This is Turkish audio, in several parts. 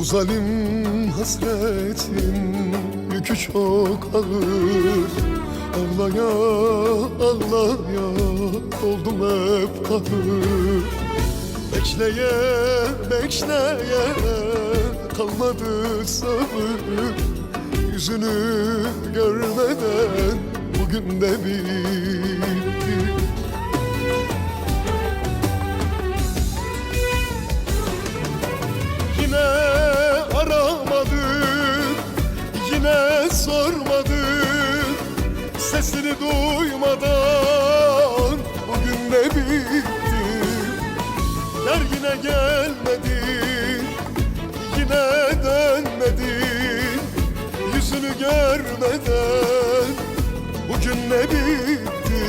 Bu zalim hasretin yükü çok ağır. Ağlaya ağlaya oldum hep ahır Bekleye bekleye kalmadı sabır. Yüzünü görmeden bugün de bitti Sesini duymadan bugün de bitti. Yar yine gelmedi, yine dönmedi. Yüzünü görmeden bugün ne bitti.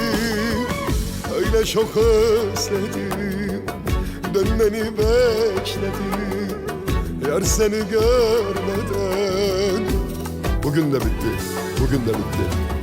Öyle çok özledim, dönmeni bekledim. Yar seni görmeden Bugün de bitti, bugün de bitti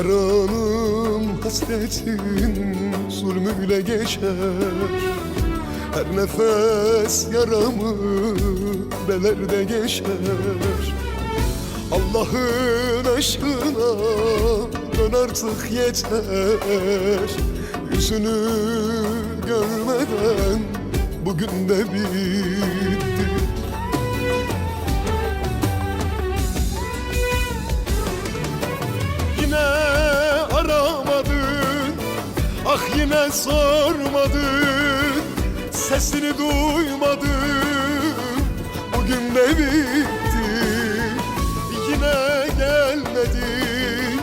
Her anım hasretin zulmüyle geçer. Her nefes yaramı belerde geçer? Allah'ın aşkına dön artık yeter. Yüzünü görmeden bugün de bitti Ah yine sormadın Sesini duymadım Bugün de bitti Yine gelmedin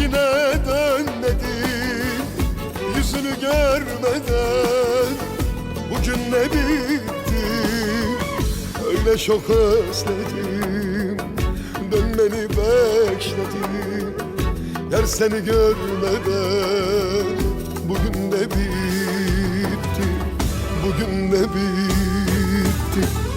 Yine dönmedin Yüzünü görmeden Bugün ne bitti. Öyle çok özledim Dönmeni bekledim. Yer seni görmeden bugün de bitti. Bugün de bitti.